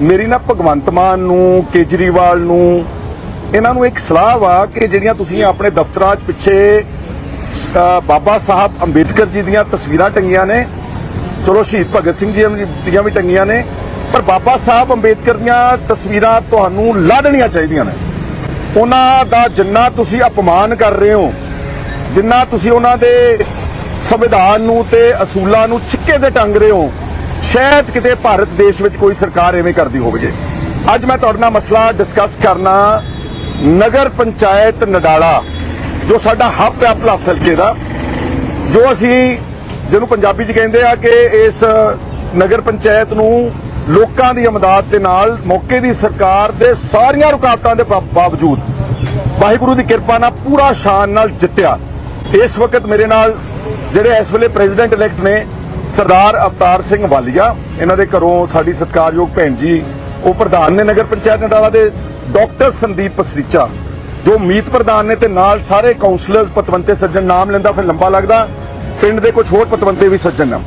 ਮੇਰੀ ਨਾ ਭਗਵੰਤ ਮਾਨ ਨੂੰ, ਕੇਜਰੀਵਾਲ ਨੂੰ, ਇਹਨਾਂ ਨੂੰ ਇੱਕ ਸਲਾਹ ਵਾ ਕਿ ਜਿਹੜੀਆਂ ਤੁਸੀਂ ਆਪਣੇ ਦਫ਼ਤਰਾਂ 'ਚ ਪਿੱਛੇ ਬਾਬਾ ਸਾਹਿਬ ਅੰਬੇਦਕਰ ਜੀ ਦੀਆਂ ਤਸਵੀਰਾਂ ਟੰਗੀਆਂ ਨੇ। ਚਲੋ ਸ਼ਹੀਦ ਭਗਤ ਸਿੰਘ ਜੀ ਦੀਆਂ ਵੀ ਟੰਗੀਆਂ ਨੇ, ਪਰ ਬਾਬਾ ਸਾਹਿਬ ਅੰਬੇਦਕਰ ਦੀਆਂ ਤਸਵੀਰਾਂ ਤੁਹਾਨੂੰ ਲਾ ਦੇਣੀਆਂ ਚਾਹੀਦੀਆਂ ਨੇ। ਉਹਨਾਂ ਦਾ ਜਿੰਨਾ ਤੁਸੀਂ ਅਪਮਾਨ ਕਰ ਰਹੇ ਹੋ, ਜਿੰਨਾ ਤੁਸੀਂ ਉਹਨਾਂ ਦੇ ਸੰਵਿਧਾਨ ਨੂੰ ਤੇ ਅਸੂਲਾਂ ਨੂੰ ਚਿੱਕੇ ਤੇ ਟੰਗ ਰਹੇ ਹੋ ਸ਼ਾਇਦ ਕਿਤੇ ਭਾਰਤ ਦੇਸ਼ ਵਿੱਚ ਕੋਈ ਸਰਕਾਰ ਐਵੇਂ ਕਰਦੀ ਹੋਵੇ ਅੱਜ ਮੈਂ ਤੁਹਾਡੇ ਨਾਲ ਮਸਲਾ ਡਿਸਕਸ ਕਰਨਾ ਨਗਰ ਪੰਚਾਇਤ ਨਡਾਲਾ, ਜੋ ਸਾਡਾ ਹੱਬ ਹੈ ਭਲੱਥ ਹਲਕੇ ਦਾ, ਜੋ ਅਸੀਂ ਜਿਹਨੂੰ ਪੰਜਾਬੀ ਚ ਕਹਿੰਦੇ ਆ ਕਿ ਇਸ ਨਗਰ ਪੰਚਾਇਤ ਨੂੰ ਲੋਕਾਂ ਦੀ ਅਮਦਾਦ ਦੇ ਨਾਲ, ਮੌਕੇ ਦੀ ਸਰਕਾਰ ਦੇ ਸਾਰੀਆਂ ਰੁਕਾਵਟਾਂ ਦੇ ਬਾਵਜੂਦ ਵਾਹਿਗੁਰੂ ਦੀ ਕਿਰਪਾ ਨਾਲ ਪੂਰਾ ਸ਼ਾਨ ਨਾਲ ਜਿੱਤਿਆ। ਇਸ ਵਕਤ ਮੇਰੇ ਨਾਲ ਜਿਹੜੇ ਇਸ ਵੇਲੇ ਪ੍ਰੈਜ਼ੀਡੈਂਟ ਇਲੈਕਟ ਨੇ ਸਰਦਾਰ ਅਵਤਾਰ ਸਿੰਘ ਵਾਲੀਆ, ਇਹਨਾਂ ਦੇ ਘਰੋਂ ਸਾਡੀ ਸਤਿਕਾਰਯੋਗ ਭੈਣ ਜੀ, ਉਹ ਪ੍ਰਧਾਨ ਨੇ ਨਗਰ ਪੰਚਾਇਤ ਨਡਾਲਾ ਦੇ ਡਾਕਟਰ ਸੰਦੀਪ ਪਸਰੀਚਾ, ਜੋ ਮੀਤ ਪ੍ਰਧਾਨ ਨੇ ਤੇ ਨਾਲ ਸਾਰੇ ਕਾਉਂਸਲਰਸ ਪਤਵੰਤੇ ਸੱਜਣ ਨਾਮ ਲੈਂਦਾ, ਫਿਰ ਲੰਬਾ ਲੱਗਦਾ, ਪਿੰਡ ਦੇ ਕੁਝ ਹੋਰ ਪਤਵੰਤੇ ਵੀ ਸੱਜਣ ਨੇ।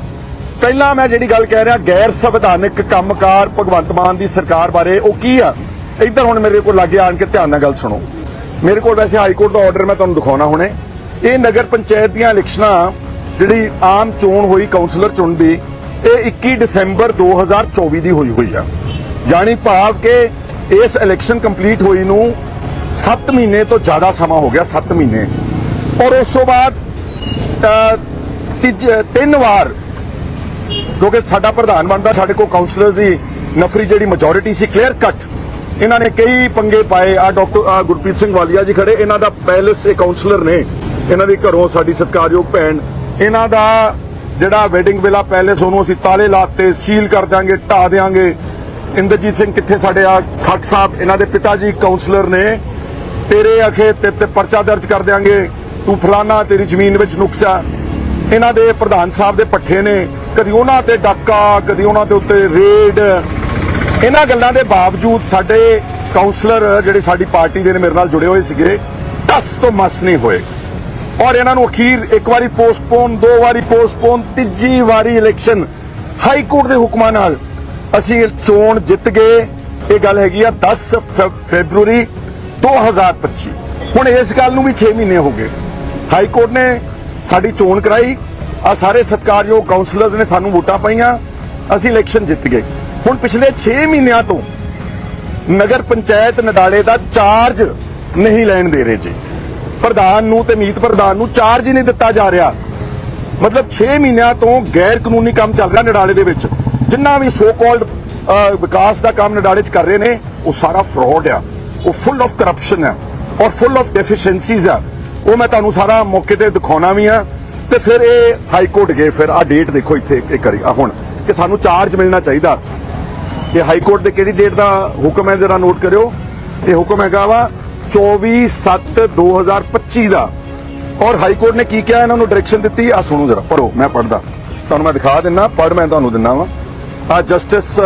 ਪਹਿਲਾਂ ਮੈਂ ਜਿਹੜੀ ਗੱਲ ਕਹਿ ਰਿਹਾ, ਗੈਰ ਸੰਵਿਧਾਨਿਕ ਕੰਮਕਾਰ ਭਗਵੰਤ ਮਾਨ ਦੀ ਸਰਕਾਰ ਬਾਰੇ, ਉਹ ਕੀ ਆ? ਇੱਧਰ ਹੁਣ ਮੇਰੇ ਕੋਲ ਲੱਗੇ ਆਣ ਕੇ ਧਿਆਨ ਨਾਲ ਗੱਲ ਸੁਣੋ। ਮੇਰੇ ਕੋਲ ਵੈਸੇ ਹਾਈ ਕੋਰਟ ਦਾ ਆਰਡਰ ਮੈਂ ਤੁਹਾਨੂੰ ਦਿਖਾਉਣਾ ਹੁਣੇ। ਇਹ ਨਗਰ ਪੰਚਾਇਤ ਦੀਆਂ ਇਲੈਕਸ਼ਨਾਂ ਜਿਹੜੀ ਆਮ ਚੋਣ ਹੋਈ ਕਾਉਂਸਲਰ ਚੁਣ ਦੀ, ਇਹ 21 ਦਸੰਬਰ 2024 ਦੀ ਹੋਈ ਹੋਈ ਆ। ਜਾਣੀ ਭਾਵ ਕਿ ਇਸ ਇਲੈਕਸ਼ਨ ਕੰਪਲੀਟ ਹੋਈ ਨੂੰ 7 ਮਹੀਨੇ ਤੋਂ ਜ਼ਿਆਦਾ ਸਮਾਂ ਹੋ ਗਿਆ 7 ਮਹੀਨੇ। ਔਰ ਉਸ ਤੋਂ ਬਾਅਦ ਤੀਜ, ਤਿੰਨ ਵਾਰ, ਕਿਉਂਕਿ ਸਾਡਾ ਪ੍ਰਧਾਨ ਬਣਦਾ, ਸਾਡੇ ਕੋਲ ਕਾਉਂਸਲਰਸ ਦੀ ਨਫਰੀ ਜਿਹੜੀ ਮੈਜੋਰਿਟੀ ਸੀ ਕਲੀਅਰ ਕੱਟ ਇਹਨਾਂ ਨੇ ਕਈ ਪੰਗੇ ਪਾਏ। ਆ ਡਾਕਟਰ, ਆਹ ਗੁਰਪ੍ਰੀਤ ਸਿੰਘ ਵਾਲੀਆ ਜੀ ਖੜੇ। ਇਹਨਾਂ ਦਾ ਪੈਲਸ ਇਹ ਕਾਉਂਸਲਰ ਨੇ। ਇਹਨਾਂ ਦੇ ਘਰੋਂ ਸਾਡੀ ਸਤਿਕਾਰਯੋਗ ਭੈਣ ਇਹਨਾਂ ਦਾ ਜਿਹੜਾ ਵੈਡਿੰਗ ਵਿਲਾ ਪੈਲੇਸ ਉਹਨੂੰ ਅਸੀਂ ਤਾਲੇ ਲਾਤੇ ਸੀਲ ਕਰ ਦਾਂਗੇ ਢਾ ਦੇਾਂਗੇ ਇੰਦਰਜੀਤ ਸਿੰਘ ਕਿੱਥੇ ਸਾਡੇ ਆ? ਖੱਕ ਸਾਹਿਬ, ਇਹਨਾਂ ਦੇ ਪਿਤਾ ਜੀ ਕਾਉਂਸਲਰ ਨੇ। ਤੇਰੇ ਅਖੇ ਤੇ ਤੇ ਪਰਚਾ ਦਰਜ ਕਰ ਦਿਆਂਗੇ। ਤੂੰ ਫਲਾਨਾ, ਤੇਰੀ ਜ਼ਮੀਨ ਵਿੱਚ ਨੁਕਸਾ ਇਹਨਾਂ ਦੇ ਪ੍ਰਧਾਨ ਸਾਹਿਬ ਦੇ ਪੱਠੇ ਨੇ। ਕਦੀ ਉਹਨਾਂ ਤੇ ਡਾਕਾ, ਕਦੀ ਉਹਨਾਂ ਦੇ ਉੱਤੇ ਰੇਡ। ਇਹਨਾਂ ਗੱਲਾਂ ਦੇ ਬਾਵਜੂਦ ਸਾਡੇ ਕਾਉਂਸਲਰ ਜਿਹੜੇ ਸਾਡੀ ਪਾਰਟੀ ਦੇ ਨੇ, ਮੇਰੇ ਨਾਲ ਜੁੜੇ ਹੋਏ ਸੀਗੇ ਟਸ ਤੋਂ ਮਸ ਨਹੀਂ ਹੋਏ। ਔਰ ਇਹਨਾਂ ਨੂੰ ਅਖੀਰ ਇੱਕ ਵਾਰੀ ਪੋਸਟਪੋਨ ਦੋ ਵਾਰੀ ਪੋਸਟਪੋਨ ਤੀਜੀ ਵਾਰੀ ਇਲੈਕਸ਼ਨ ਹਾਈ ਕੋਰਟ ਦੇ ਹੁਕਮਾਂ ਨਾਲ ਅਸੀਂ ਚੋਣ ਜਿੱਤ ਗਏ। ਇਹ ਗੱਲ ਹੈਗੀ ਆ 10 ਫੈਬਰੂਰੀ 2025 ਹੁਣ ਇਸ ਗੱਲ ਨੂੰ ਵੀ 6 ਮਹੀਨੇ ਹੋ ਗਏ। ਹਾਈ ਕੋਰਟ ਨੇ ਸਾਡੀ ਚੋਣ ਕਰਾਈ। ਆ ਸਾਰੇ ਸਤਿਕਾਰਯੋਗ ਕਾਉਂਸਲਰਸ ਨੇ ਸਾਨੂੰ ਵੋਟਾਂ ਪਾਈਆਂ। ਅਸੀਂ ਇਲੈਕਸ਼ਨ ਜਿੱਤ ਗਏ। ਹੁਣ ਪਿਛਲੇ 6 ਮਹੀਨਿਆਂ ਤੋਂ ਨਗਰ ਪੰਚਾਇਤ ਨਡਾਲੇ ਦਾ ਚਾਰਜ ਨਹੀਂ ਲੈਣ ਦੇ ਰਹੇ ਜੀ। ਪ੍ਰਧਾਨ ਨੂੰ ਤੇ ਮੀਤ ਪ੍ਰਧਾਨ ਨੂੰ ਚਾਰਜ ਹੀ ਨਹੀਂ ਦਿੱਤਾ ਜਾ ਰਿਹਾ। ਮਤਲਬ 6 ਮਹੀਨਿਆਂ ਤੋਂ ਗੈਰ ਕਾਨੂੰਨੀ ਕੰਮ ਚੱਲ ਰਿਹਾ ਨਡਾਲੇ ਦੇ ਵਿੱਚ। ਜਿੰਨਾ ਵੀ ਸੋ ਕਾਲਡ ਵਿਕਾਸ ਦਾ ਕੰਮ ਨਡਾਲੇ 'ਚ ਕਰ ਰਹੇ ਨੇ, ਉਹ ਸਾਰਾ ਫਰਾਡ ਆ। ਉਹ ਫੁੱਲ ਆਫ ਕਰਪਸ਼ਨ ਆ ਔਰ ਫੁੱਲ ਆਫ ਡੈਫੀਸ਼ੀਐਂਸੀਜ਼ ਆ। ਉਹ ਮੈਂ ਤੁਹਾਨੂੰ ਸਾਰਾ ਮੌਕੇ ਤੇ ਦਿਖਾਉਣਾ ਵੀ ਆ। ਤੇ ਫਿਰ ਇਹ ਹਾਈ ਕੋਰਟ ਗਏ, ਫਿਰ ਆ ਡੇਟ ਦੇਖੋ ਇੱਥੇ ਇਹ ਕਰੀ ਹੁਣ, ਕਿ ਸਾਨੂੰ ਚਾਰਜ ਮਿਲਣਾ ਚਾਹੀਦਾ। ਇਹ ਹਾਈ ਕੋਰਟ ਦੇ ਕਿਹੜੀ ਡੇਟ ਦਾ ਹੁਕਮ ਹੈ, ਜਰਾ ਨੋਟ ਕਰਿਓ। ਇਹ ਹੁਕਮ ਹੈਗਾ ਵਾ 24/7/2025 ਦਾ ਔਰ ਹਾਈ ਕੋਰਟ ਨੇ ਕੀ ਕਿਹਾ ਇਹਨਾਂ ਨੂੰ ਡਾਇਰੈਕਸ਼ਨ ਦਿੱਤੀ ਆ ਸੁਣੋ ਜਰਾ ਪੜੋ ਮੈਂ ਪੜਦਾ ਤੁਹਾਨੂੰ ਮੈਂ ਦਿਖਾ ਦਿੰਨਾ ਪੜ ਮੈਂ ਤੁਹਾਨੂੰ ਦਿੰਨਾ ਵਾ ਆ ਜਸਟਿਸ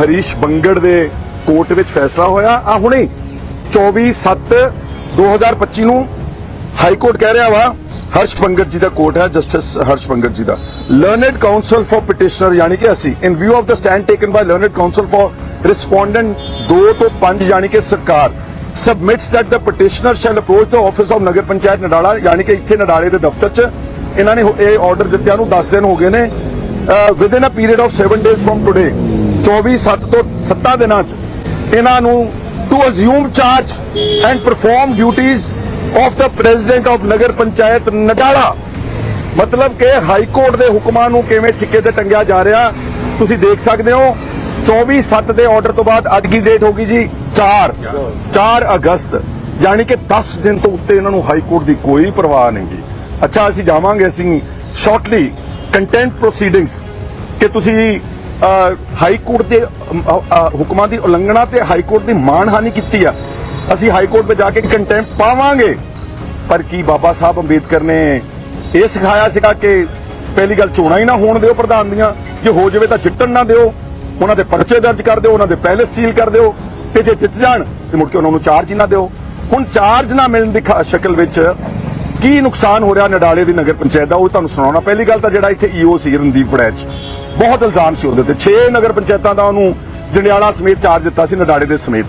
ਹਰੀਸ਼ ਬੰਗੜ ਦੇ ਕੋਰਟ ਵਿੱਚ ਫੈਸਲਾ ਹੋਇਆ ਆ ਹੁਣੇ 24/7/2025 ਨੂੰ ਹਾਈ ਕੋਰਟ ਕਹਿ ਰਿਹਾ ਵਾ ਹਰਸ਼ ਪੰਗਤ ਜੀ ਦਾ ਕੋਰਟ ਹੈ ਜਸਟਿਸ ਹਰਸ਼ ਪੰਗਤ ਜੀ ਦਾ ਲਰਨਡ ਕਾਉਂਸਲ ਫॉर ਪਟੀਸ਼ਨਰ ਯਾਨੀ ਕਿ ਅਸੀਂ in view of the stand taken by learned counsel for respondent 2 ਤੋਂ 5 ਯਾਨੀ ਕਿ ਸਰਕਾਰ submits that the petitioner shall approach the office of ਨਗਰ ਪੰਚਾਇਤ ਨਡਾਲਾ ਯਾਨੀ ਕਿ ਇੱਥੇ ਨਡਾਲੇ ਦੇ ਦਫ਼ਤਰ 'ਚ ਇਹਨਾਂ ਨੇ ਇਹ ਆਰਡਰ ਦਿੱਤਿਆਂ ਨੂੰ 10 ਦਿਨ ਹੋ ਗਏ ਨੇ within a period of 7 days from today 24 7 ਤੋਂ 7 ਦਿਨਾਂ 'ਚ ਇਹਨਾਂ ਨੂੰ to assume charge and perform duties of the president of nagar panchayat Nadala ਮਤਲਬ ਕਿ ਹਾਈ ਕੋਰਟ ਦੇ ਹੁਕਮਾਂ ਨੂੰ ਕਿਵੇਂ ਛਿੱਕੇ ਤੇ ਟੰਗਿਆ ਜਾ ਰਿਹਾ ਤੁਸੀਂ ਦੇਖ ਸਕਦੇ ਹੋ 24 7 ਦੇ ਆਰਡਰ ਤੋਂ ਬਾਅਦ ਅੱਜ ਦੀ ਡੇਟ ਹੋਗੀ ਜੀ? 4 4 ਅਗਸਤ। ਯਾਨੀ ਕਿ 10 ਦਿਨ ਤੋਂ ਉੱਤੇ ਇਹਨਾਂ ਨੂੰ ਹਾਈ ਕੋਰਟ ਦੀ ਕੋਈ ਪਰਵਾਹ ਨਹੀਂ ਗੀ। ਅੱਛਾ ਅਸੀਂ ਜਾਵਾਂਗੇ ਅਸੀਂ ਸ਼ਾਰਟਲੀ ਕੰਟੈਂਟ ਪ੍ਰੋਸੀਡਿੰਗਸ ਕਿ ਤੁਸੀਂ ਹਾਈ ਕੋਰਟ ਦੇ ਹੁਕਮਾਂ ਦੀ ਉਲੰਘਣਾ ਤੇ ਹਾਈ ਕੋਰਟ ਦੀ ਮਾਣਹਾਨੀ ਕੀਤੀ ਆ। ਅਸੀਂ ਹਾਈ ਕੋਰਟ 'ਤੇ ਜਾ ਕੇ ਕੰਟੈਂਟ ਪਾਵਾਂਗੇ। ਪਰ ਕੀ ਬਾਬਾ ਸਾਹਿਬ ਅੰਬੇਦਕਰ ਨੇ ਇਹ ਸਿਖਾਇਆ ਸੀਗਾ ਕਿ ਪਹਿਲੀ ਗੱਲ ਚੋਣਾਂ ਹੀ ਨਾ ਹੋਣ ਦਿਓ ਪ੍ਰਧਾਨ ਦੀਆਂ ਜੇ ਹੋ ਜਾਵੇ ਤਾਂ ਜਿੱਤਣ ਨਾ ਦਿਓ। ਉਹਨਾਂ ਦੇ ਪਰਚੇ ਦਰਜ ਕਰ ਦਿਓ, ਉਹਨਾਂ ਦੇ ਪੈਲੇਸ ਸੀਲ ਕਰ ਦਿਓ, ਤੇ ਜੇ ਜਿੱਤ ਜਾਣ, ਤੇ ਮੁੜ ਕੇ ਉਹਨਾਂ ਨੂੰ ਚਾਰਜ ਹੀ ਨਾ ਦਿਓ। ਹੁਣ ਚਾਰਜ ਨਾ ਮਿਲਣ ਦੀ ਖ- ਸ਼ਕਲ ਵਿੱਚ ਕੀ ਨੁਕਸਾਨ ਹੋ ਰਿਹਾ ਨਡਾਲੇ ਦੀ ਨਗਰ ਪੰਚਾਇਤ ਦਾ? ਉਹ ਤੁਹਾਨੂੰ ਸੁਣਾਉਣਾ। ਪਹਿਲੀ ਗੱਲ ਤਾਂ ਜਿਹੜਾ ਇੱਥੇ ਈਓ ਸੀ ਰਣਦੀਪ ਵੜੈਚ, ਬਹੁਤ ਇਲਜ਼ਾਮ ਸੀ ਉਹਦੇ ਤੇ। 6 ਨਗਰ ਪੰਚਾਇਤਾਂ ਦਾ ਉਹਨੂੰ ਜੰਡਿਆਲਾ ਸਮੇਤ ਚਾਰਜ ਦਿੱਤਾ ਸੀ ਨਡਾਲੇ ਦੇ ਸਮੇਤ।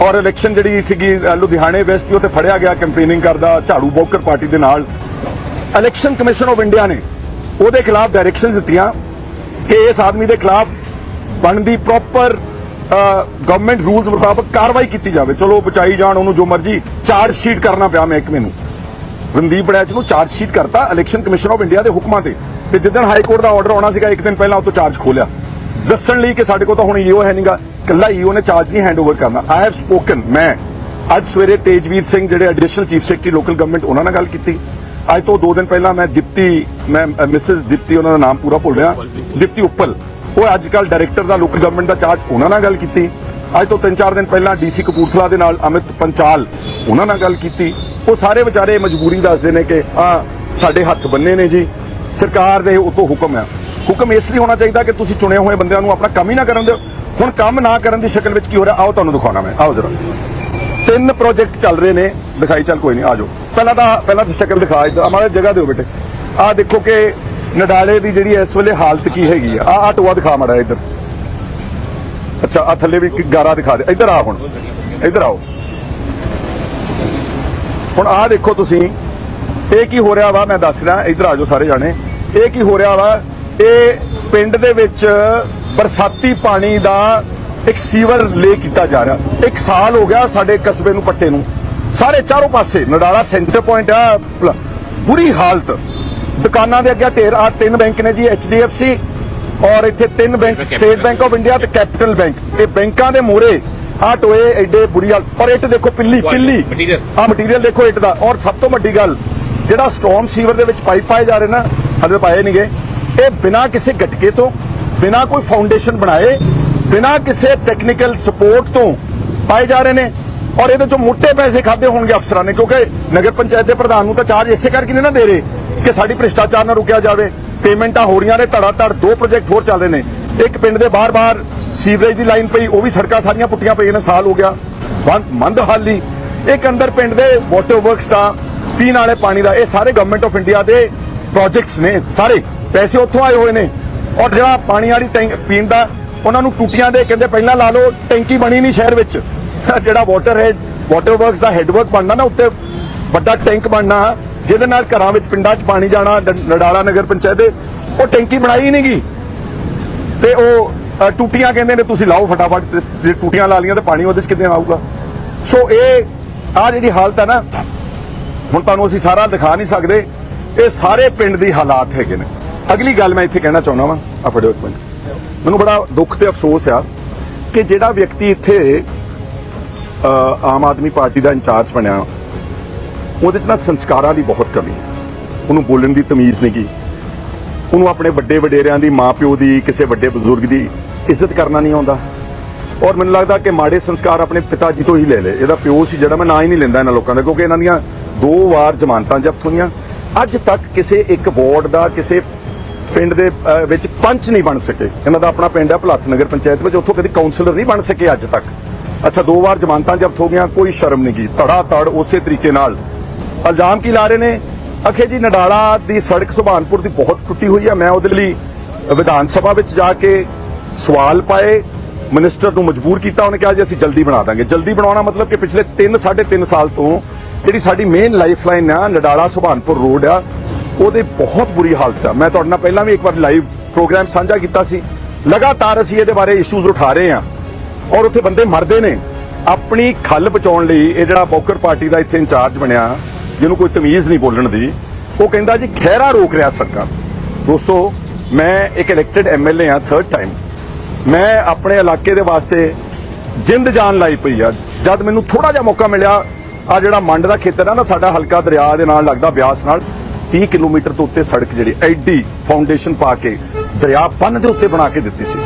ਔਰ ਇਲੈਕਸ਼ਨ ਜਿਹੜੀ ਸੀਗੀ ਲੁਧਿਆਣੇ ਵੈਸਟ ਦੀ ਉੱਥੇ ਫੜਿਆ ਗਿਆ ਕੈਂਪੇਨਿੰਗ ਕਰਦਾ ਝਾੜੂ ਬੋਕਰ ਪਾਰਟੀ ਦੇ ਨਾਲ। ਇਲੈਕਸ਼ਨ ਕਮਿਸ਼ਨ ਆਫ ਇੰਡੀਆ ਨੇ ਉਹਦੇ ਖਿਲਾਫ ਡਾਇਰੈਕਸ਼ਨਸ ਦਿੱਤੀਆਂ ਕਿ ਇਸ ਆਦਮੀ ਦੇ ਖਿਲਾਫ ਬਣਦੀ ਪ੍ਰੋਪਰ ਗਵਰਨਮੈਂਟ ਰੂਲਸ ਮੁਤਾਬਕ ਕਾਰਵਾਈ ਕੀਤੀ ਜਾਵੇ। ਚਲੋ ਬਚਾਈ ਜਾਣ, ਉਹਨੂੰ ਜੋ ਮਰਜ਼ੀ ਚਾਰਜ ਸ਼ੀਟ ਕਰਨਾ ਪਿਆ ਮਹਿਕਮੇ ਨੂੰ। ਰਣਦੀਪ ਬੜੈਚ ਨੂੰ ਚਾਰਜ ਸ਼ੀਟ ਕਰਤਾ ਇਲੈਕਸ਼ਨ ਕਮਿਸ਼ਨ ਆਫ ਇੰਡੀਆ ਦੇ ਹੁਕਮਾਂ ਤੇ। ਤੇ ਜਿੱਦਣ ਹਾਈ ਕੋਰਟ ਦਾ ਆਰਡਰ ਆਉਣਾ ਸੀਗਾ, ਇੱਕ ਦਿਨ ਪਹਿਲਾਂ ਉਹ ਤੋਂ ਚਾਰਜ ਖੋਲਿਆ। ਦੱਸਣ ਲਈ ਕਿ ਸਾਡੇ ਕੋਲ ਤਾਂ ਹੁਣ ਈਓ ਹੈ ਨਹੀਂਗਾ ਕੱਲਾ ਈਓ ਨੇ ਚਾਰਜ ਨਹੀਂ ਹੈਂਡਓਵਰ ਕਰਨਾ। ਆਈ ਹੈਵ ਸਪੋਕਨ ਮੈਂ। ਅੱਜ ਸਵੇਰੇ ਤੇਜਵੀਰ ਸਿੰਘ ਜਿਹੜੇ additional chief secretary local government ਉਹਨਾਂ ਨਾਲ ਗੱਲ ਕੀਤੀ। ਅੱਜ ਤੋਂ 2 ਦਿਨ ਪਹਿਲਾਂ ਮੈਂ ਦਿਪਤੀ, ਮੈਂ ਮਿਸਿਸ ਦਿਪਤੀ, ਉਹਨਾਂ ਦਾ ਨਾਮ ਪੂਰਾ ਭੁੱਲ ਰਿਹਾ। ਦਿਪਤੀ ਉੱਪਲ। ਉਹ ਅੱਜ ਕੱਲ ਡਾਇਰੈਕਟਰ ਦਾ ਲੋਕਲ ਗਵਰਨਮੈਂਟ ਦਾ ਚਾਰਜ ਉਹਨਾਂ ਨਾਲ ਗੱਲ ਕੀਤੀ। ਅੱਜ ਤੋਂ 3-4 ਦਿਨ ਪਹਿਲਾਂ ਡੀਸੀ ਕਪੂਰਥਲਾ ਦੇ ਨਾਲ ਅਮਿਤ ਪੰਚਾਲ ਉਹਨਾਂ ਨਾਲ ਗੱਲ ਕੀਤੀ। ਉਹ ਸਾਰੇ ਵਿਚਾਰੇ ਮਜਬੂਰੀ ਦੱਸਦੇ ਨੇ ਕਿ ਆ ਸਾਡੇ ਹੱਥ ਬੰਨੇ ਨੇ ਜੀ। ਸਰਕਾਰ ਦੇ ਉਤੋਂ ਹੁਕਮ ਹੈ ਹੁਕਮ ਇਸ ਲਈ ਹੋਣਾ ਚਾਹੀਦਾ ਕਿ ਤੁਸੀਂ ਚੁਣੇ ਹੋਏ ਬੰਦਿਆਂ ਨੂੰ ਆਪਣਾ ਕੰਮ ਹੀ ਨਾ ਕਰਨ ਦਿਓ। ਹੁਣ ਕੰਮ ਨਾ ਕਰਨ ਦੀ ਸ਼ਕਲ ਵਿੱਚ ਕੀ ਹੋ ਰਿਹਾ? ਆਓ ਤੁਹਾਨੂੰ ਦਿਖਾਉਣਾ ਮੈਂ। ਆਓ ਜਰਾ। ਤਿੰਨ ਪ੍ਰੋਜੈਕਟ ਚੱਲ ਰਹੇ ਨੇ। ਦਿਖਾਈ ਚੱਲ, ਕੋਈ ਨਹੀਂ, ਆ ਜਾਓ। ਪਹਿਲਾਂ ਤਾਂ ਪਹਿਲਾਂ ਤਾਂ ਸ਼ਕਲ ਦਿਖਾ ਇੱਧਰ। ਹਮਾਰੇ ਜਗ੍ਹਾ ਦਿਓ ਬੇਟੇ। ਆ ਦੇਖੋ ਕਿ ਨਡਾਲੇ ਦੀ ਜਿਹੜੀ ਇਸ ਵੇਲੇ ਹਾਲਤ ਕੀ ਹੈਗੀ ਆ? ਆ ਟੋਆ ਦਿਖਾ ਮੜਾ ਇੱਧਰ। ਅੱਛਾ ਆ ਥੱਲੇ ਵੀ ਗਾਰਾ ਦਿਖਾ ਦੇ। ਇੱਧਰ ਆ ਹੁਣ। ਇੱਧਰ ਆਓ। ਹੁਣ ਆ ਦੇਖੋ ਤੁਸੀਂ, ਇਹ ਕੀ ਹੋ ਰਿਹਾ ਵਾ? ਮੈਂ ਦੱਸ ਰਿਹਾ, ਇੱਧਰ ਆ ਜਾਓ ਸਾਰੇ ਜਾਣੇ। ਇਹ ਕੀ ਹੋ ਰਿਹਾ ਵਾ? ਇਹ ਪਿੰਡ ਦੇ ਵਿੱਚ ਬਰਸਾਤੀ ਪਾਣੀ ਦਾ ਇੱਕ ਸੀਵਰ ਲੇ ਕੀਤਾ ਜਾ ਰਿਹਾ। ਇੱਕ ਸਾਲ ਹੋ ਗਿਆ ਸਾਡੇ ਕਸਬੇ ਨੂੰ ਪੱਟੇ ਨੂੰ। ਸਾਰੇ ਚਾਰੋਂ ਪਾਸੇ, ਨਡਾਲਾ ਸੈਂਟਰ ਪੁਆਇੰਟ ਆ ਬੁਰੀ ਹਾਲਤ। ਦੁਕਾਨਾਂ ਦੇ ਅੱਗੇ ਢੇਰ ਆ ਤਿੰਨ ਬੈਂਕ ਨੇ ਜੀ HDFC ਔਰ ਇੱਥੇ ਤਿੰਨ bank State Bank of India ਤੇ ਕੈਪੀਟਲ ਬੈਂਕ ਇਹ ਬੈਂਕਾਂ ਦੇ ਮੋਰੇ ਆ ਟੋਏ ਐਡੇ ਬੁਰੀ ਹਾਲਤ ਔਰ ਇੱਟ ਦੇਖੋ ਪਿੱਲੀ ਪਿੱਲੀ। ਆ ਮਟੀਰੀਅਲ ਦੇਖੋ ਇੱਟ ਦਾ। ਔਰ ਸਭ ਤੋਂ ਵੱਡੀ ਗੱਲ ਜਿਹੜਾ ਸਟਾਰਮ ਸੀਵਰ ਦੇ ਵਿੱਚ ਪਾਈਪ ਪਾਏ ਜਾ ਰਹੇ ਨਾ ਹਜੇ ਪਾਏ ਨਹੀਂਗੇ। ਇਹ ਬਿਨਾਂ ਕਿਸੇ ਗਟਕੇ ਤੋਂ ਬਿਨਾਂ ਕੋਈ ਫਾਊਂਡੇਸ਼ਨ ਬਣਾਏ ਬਿਨਾਂ ਕਿਸੇ ਟੈਕਨੀਕਲ ਸਪੋਰਟ ਤੋਂ ਪਾਏ ਜਾ ਰਹੇ ਨੇ। ਔਰ ਇਹਦੇ ਚੋਂ ਮੋٹے ਪੈਸੇ ਖਾਦੇ ਹੋਣਗੇ ਅਫਸਰਾਂ ਨੇ, ਕਿਉਂਕਿ ਨਗਰ ਪੰਚਾਇਤ ਦੇ ਪ੍ਰਧਾਨ ਨੂੰ ਤਾਂ ਚਾਰਜ ਇਸੇ ਕਰਕੇ ਨਹੀਂ ਨਾ ਦੇ ਰਹੇ ਕਿ ਸਾਡੀ ਭ੍ਰਿਸ਼ਟਾਚਾਰ ਨਾ ਰੁਕਿਆ ਜਾਵੇ। ਪੇਮੈਂਟਾਂ ਹੋ ਰਹੀਆਂ ਨੇ ਧੜਾ ਧੜ ਦੋ ਪ੍ਰੋਜੈਕਟ ਹੋਰ ਚੱਲ ਰਹੇ ਨੇ। ਇੱਕ ਪਿੰਡ ਦੇ ਬਾਹਰ-ਬਾਹਰ ਸੀਵਰੇਜ ਦੀ ਲਾਈਨ ਪਈ, ਉਹ ਵੀ ਸੜਕਾਂ ਸਾਰੀਆਂ ਪੁੱਟੀਆਂ ਪਈਆਂ ਨੇ, ਸਾਲ ਹੋ ਗਿਆ। ਮੰਦ ਹਾਲੀ। ਇੱਕ ਅੰਦਰ ਪਿੰਡ ਦੇ ਵਾਟਰ ਵਰਕਸ ਦਾ, ਪੀਣ ਵਾਲੇ ਪਾਣੀ ਦਾ, ਇਹ ਸਾਰੇ ਗਵਰਨਮੈਂਟ ਆਫ ਇੰਡੀਆ ਦੇ ਪ੍ਰੋਜੈਕਟਸ ਨੇ, ਸਾਰੇ ਪੈਸੇ ਉੱਥੋਂ ਆਏ ਹੋਏ ਨੇ। ਔਰ ਜਿਹੜਾ ਪਾਣੀ ਵਾਲੀ ਟੈਂਕ ਪੀਣ ਦਾ, ਉਹਨਾਂ ਨੂੰ ਟੂਟੀਆਂ ਦੇ, ਕਹਿੰਦੇ ਪਹਿਲਾਂ ਲਾ ਲਓ, ਟੈਂਕੀ ਬਣੀ ਨਹੀਂ ਸ਼ਹਿਰ ਵਿੱਚ। ਜਿਹੜਾ ਵਾਟਰ ਹੈਡ ਵਾਟਰ ਵਰਕਸ ਦਾ ਹੈਡਵਰਕ ਬਣਨਾ ਨਾ ਉੱਤੇ ਵੱਡਾ ਟੈਂਕ ਬਣਨਾ, ਜਿਹਦੇ ਨਾਲ ਘਰਾਂ ਵਿੱਚ ਪਿੰਡਾਂ 'ਚ ਪਾਣੀ ਜਾਣਾ ਨਡਾਲਾ ਨਗਰ ਪੰਚਾਇਤ ਦੇ, ਉਹ ਟੈਂਕੀ ਬਣਾਈ ਨਹੀਂ ਨਹੀਂਗੀ ਤੇ ਉਹ ਟੂਟੀਆਂ ਕਹਿੰਦੇ ਨੇ, ਤੁਸੀਂ ਲਾਓ ਫਟਾਫਟ ਜੇ ਟੂਟੀਆਂ ਲਾ ਲੀਆਂ ਤੇ ਪਾਣੀ ਉਹਦੇ 'ਚ ਕਿੱਦਾਂ ਆਊਗਾ? ਸੋ ਇਹ, ਆ ਜਿਹੜੀ ਹਾਲਤ ਹੈ ਨਾ, ਹੁਣ ਤੁਹਾਨੂੰ ਅਸੀਂ ਸਾਰਾ ਦਿਖਾ ਨਹੀਂ ਸਕਦੇ, ਇਹ ਸਾਰੇ ਪਿੰਡ ਦੀ ਹਾਲਾਤ ਹੈਗੇ ਨੇ। ਅਗਲੀ ਗੱਲ ਮੈਂ ਇੱਥੇ ਕਹਿਣਾ ਚਾਹੁੰਦਾ ਵਾਂ ਆ ਫੜਿਓ ਇੱਕ ਮਿੰਟ। ਮੈਨੂੰ ਬੜਾ ਦੁੱਖ ਤੇ ਅਫਸੋਸ ਆ ਕਿ ਜਿਹੜਾ ਵਿਅਕਤੀ ਇੱਥੇ ਆਮ ਆਦਮੀ ਪਾਰਟੀ ਦਾ ਇੰਚਾਰਜ ਬਣਿਆ। ਉਹਦੇ 'ਚ ਨਾ ਸੰਸਕਾਰਾਂ ਦੀ ਬਹੁਤ ਕਮੀ। ਹੈ ਉਹਨੂੰ ਬੋਲਣ ਦੀ ਤਮੀਜ਼ ਨਹੀਂ ਗੀ ਉਹਨੂੰ ਆਪਣੇ ਵੱਡੇ ਵਡੇਰਿਆਂ ਦੀ, ਮਾਪਿਓ ਦੀ, ਕਿਸੇ ਵੱਡੇ ਬਜ਼ੁਰਗ ਦੀ ਇੱਜ਼ਤ ਕਰਨਾ ਨਹੀਂ ਆਉਂਦਾ। ਔਰ ਮੈਨੂੰ ਲੱਗਦਾ ਕਿ ਮਾੜੇ ਸੰਸਕਾਰ ਆਪਣੇ ਪਿਤਾ ਜੀ ਤੋਂ ਹੀ ਲੈ ਲਏ। ਇਹਦਾ ਪਿਓ ਸੀ ਜਿਹੜਾ, ਮੈਂ ਨਾਂ ਹੀ ਨਹੀਂ ਲੈਂਦਾ ਇਹਨਾਂ ਲੋਕਾਂ ਦਾ, ਕਿਉਂਕਿ ਇਹਨਾਂ ਦੀਆਂ ਦੋ ਵਾਰ ਜ਼ਮਾਨਤਾਂ ਜ਼ਬਤ ਹੋਈਆਂ। ਅੱਜ ਤੱਕ ਕਿਸੇ ਇੱਕ ਵਾਰਡ ਦਾ, ਕਿਸੇ ਪਿੰਡ ਦੇ ਵਿੱਚ ਪੰਚ ਨਹੀਂ ਬਣ ਸਕੇ। ਇਹਨਾਂ ਦਾ ਆਪਣਾ ਪਿੰਡ ਹੈ ਭਲੱਥ ਨਗਰ ਪੰਚਾਇਤ ਵਿੱਚ। ਉੱਥੋਂ ਕਦੀ ਕਾਉਂਸਲਰ ਨਹੀਂ ਬਣ ਸਕੇ ਅੱਜ ਤੱਕ। ਅੱਛਾ, ਦੋ ਵਾਰ ਜ਼ਮਾਨਤਾਂ ਜ਼ਬਤ ਹੋ ਗਈਆਂ, ਕੋਈ ਸ਼ਰਮ ਨਹੀਂ ਗਈ। ਧੜਾ ਧੜ ਉਸੇ ਤਰੀਕੇ ਨਾਲ। ਇਲਜ਼ਾਮ ਕੀ ਲਾ ਰਹੇ ਨੇ? ਅਖੇ ਜੀ, ਨਡਾਲਾ ਦੀ ਸੜਕ ਸੁਭਾਨਪੁਰ ਦੀ ਬਹੁਤ ਟੁੱਟੀ ਹੋਈ ਹੈ। ਮੈਂ ਉਹਦੇ ਲਈ ਵਿਧਾਨ ਸਭਾ ਵਿੱਚ ਜਾ ਕੇ ਸਵਾਲ ਪਾਏ। ਮਿਨਿਸਟਰ ਨੂੰ ਮਜਬੂਰ ਕੀਤਾ, ਉਹਨੇ ਕਿਹਾ ਜੀ, ਅਸੀਂ ਜਲਦੀ ਬਣਾ ਦਾਂਗੇ। ਜਲਦੀ ਬਣਾਉਣਾ ਮਤਲਬ ਕਿ ਪਿਛਲੇ 3 3.5 ਸਾਲ ਤੋਂ ਜਿਹੜੀ ਸਾਡੀ ਮੇਨ ਲਾਈਫਲਾਈਨ ਆ, ਨਡਾਲਾ ਸੁਭਾਨਪੁਰ ਰੋਡ ਆ, ਉਹਦੇ ਬਹੁਤ ਬੁਰੀ ਹਾਲਤ ਆ। ਮੈਂ ਤੁਹਾਡੇ ਨਾਲ ਪਹਿਲਾਂ ਵੀ ਇੱਕ ਵਾਰ ਲਾਈਵ ਪ੍ਰੋਗਰਾਮ ਸਾਂਝਾ ਕੀਤਾ ਸੀ। ਲਗਾਤਾਰ ਅਸੀਂ ਇਹਦੇ ਬਾਰੇ ਇਸ਼ੂਜ਼ ਉਠਾ ਰਹੇ ਹਾਂ। ਔਰ ਉੱਥੇ ਬੰਦੇ ਮਰਦੇ ਨੇ। ਆਪਣੀ ਖੱਲ ਬਚਾਉਣ ਲਈ ਇਹ ਜਿਹੜਾ ਬੌਕਰ ਪਾਰਟੀ ਦਾ ਇੱਥੇ ਇੰਚਾਰਜ ਬਣਿਆ, ਜਿਹਨੂੰ ਕੋਈ ਤਮੀਜ਼ ਨਹੀਂ ਬੋਲਣ ਦੀ, ਉਹ ਕਹਿੰਦਾ ਜੀ ਖਹਿਰਾ ਰੋਕ ਰਿਹਾ ਸੜਕਾਂ ਦੋਸਤੋ, ਮੈਂ ਇੱਕ ਇਲੈਕਟਿਡ ਐਮਐਲਏ ਆ ਥਰਡ ਟਾਈਮ ਮੈਂ ਆਪਣੇ ਇਲਾਕੇ ਦੇ ਵਾਸਤੇ ਜਿੰਦ ਜਾਨ ਲਾਈ ਪਈ ਆ। ਜਦ ਮੈਨੂੰ ਥੋੜਾ ਜਿਹਾ ਮੌਕਾ ਮਿਲਿਆ, ਆ ਜਿਹੜਾ ਮੰਡ ਦਾ ਖੇਤਰ ਆ ਨਾ, ਸਾਡਾ ਹਲਕਾ ਦਰਿਆ ਦੇ ਨਾਲ ਲੱਗਦਾ ਬਿਆਸ ਨਾਲ 30 ਕਿਲੋਮੀਟਰ ਤੋਂ ਉੱਤੇ ਸੜਕ ਜਿਹੜੀ ਐਡੀ ਫਾਊਂਡੇਸ਼ਨ ਪਾ ਕੇ ਦਰਿਆ ਬੰਨ ਦੇ ਉੱਤੇ ਬਣਾ ਕੇ ਦਿੱਤੀ ਸੀ।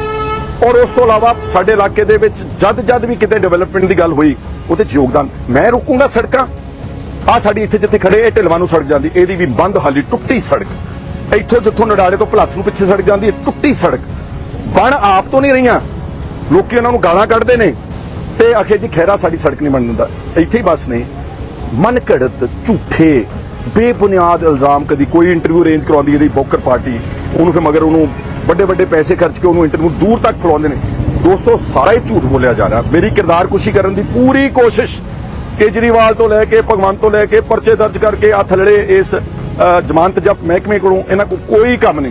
ਔਰ ਉਸ ਤੋਂ ਇਲਾਵਾ ਸਾਡੇ ਇਲਾਕੇ ਦੇ ਵਿੱਚ ਜਦ ਜਦ ਵੀ ਕਿਤੇ ਡਿਵੈਲਪਮੈਂਟ ਦੀ ਗੱਲ ਹੋਈ, ਉਹਦੇ 'ਚ ਯੋਗਦਾਨ। ਮੈਂ ਰੋਕੂੰਗਾ ਸੜਕਾਂ। ਆ ਸਾਡੀ ਇੱਥੇ ਜਿੱਥੇ ਖੜੇ ਇਹ ਢਿਲਵਾਂ ਨੂੰ ਸੜਕ ਜਾਂਦੀ। ਇਹਦੀ ਵੀ ਬੰਦ ਹਾਲੀ ਟੁੱਟੀ ਸੜਕ। ਇੱਥੋਂ ਜਿੱਥੋਂ ਨਡਾਲੇ ਤੋਂ ਭਲਾਥ ਨੂੰ ਪਿੱਛੇ ਸੜਕ ਜਾਂਦੀ ਹੈ, ਟੁੱਟੀ ਸੜਕ। ਬਣ ਆਪ ਤੋਂ ਨਹੀਂ ਰਹੀਆਂ। ਲੋਕੀ ਉਹਨਾਂ ਨੂੰ ਗਾਲਾਂ ਕੱਢਦੇ ਨੇ। ਤੇ ਆਖੇ ਜੀ ਖੈਰਾ ਸਾਡੀ ਸੜਕ ਨਹੀਂ ਬਣ ਦਿੰਦਾ। ਇੱਥੇ ਹੀ ਬਸ ਨੇ। ਮਨ ਘੜਤ ਝੂਠੇ, ਬੇਬੁਨਿਆਦ ਇਲਜ਼ਾਮ ਕਦੀ ਕੋਈ ਇੰਟਰਵਿਊ ਅਰੇਂਜ ਕਰਵਾਉਂਦੀ, ਇਹਦੀ ਬੋਕਰ ਪਾਰਟੀ। ਉਹਨੂੰ ਫਿਰ ਮਗਰ ਉਹਨੂੰ ਵੱਡੇ ਵੱਡੇ ਪੈਸੇ ਖਰਚ ਕੇ ਉਹਨੂੰ ਇੰਟਰਵਿਊ ਦੂਰ ਤੱਕ ਫਲਾਉਂਦੇ ਨੇ। ਦੋਸਤੋ, ਸਾਰਾ ਹੀ ਝੂਠ ਬੋਲਿਆ ਜਾ ਰਿਹਾ। ਮੇਰੀ ਕਿਰਦਾਰਕੁਸ਼ੀ ਕਰਨ ਦੀ ਪੂਰੀ ਕੋਸ਼ਿਸ਼ ਕੇਜਰੀਵਾਲ ਤੋਂ ਲੈ ਕੇ, ਭਗਵੰਤ ਤੋਂ ਲੈ ਕੇ ਪਰਚੇ ਦਰਜ ਕਰਕੇ ਆ ਥੱਲੜੇ ਇਸ ਜ਼ਮਾਨਤ ਜਬ ਮਹਿਕਮੇ ਕੋਲੋਂ। ਇਹਨਾਂ ਕੋਲ ਕੋਈ ਕੰਮ ਨਹੀਂ।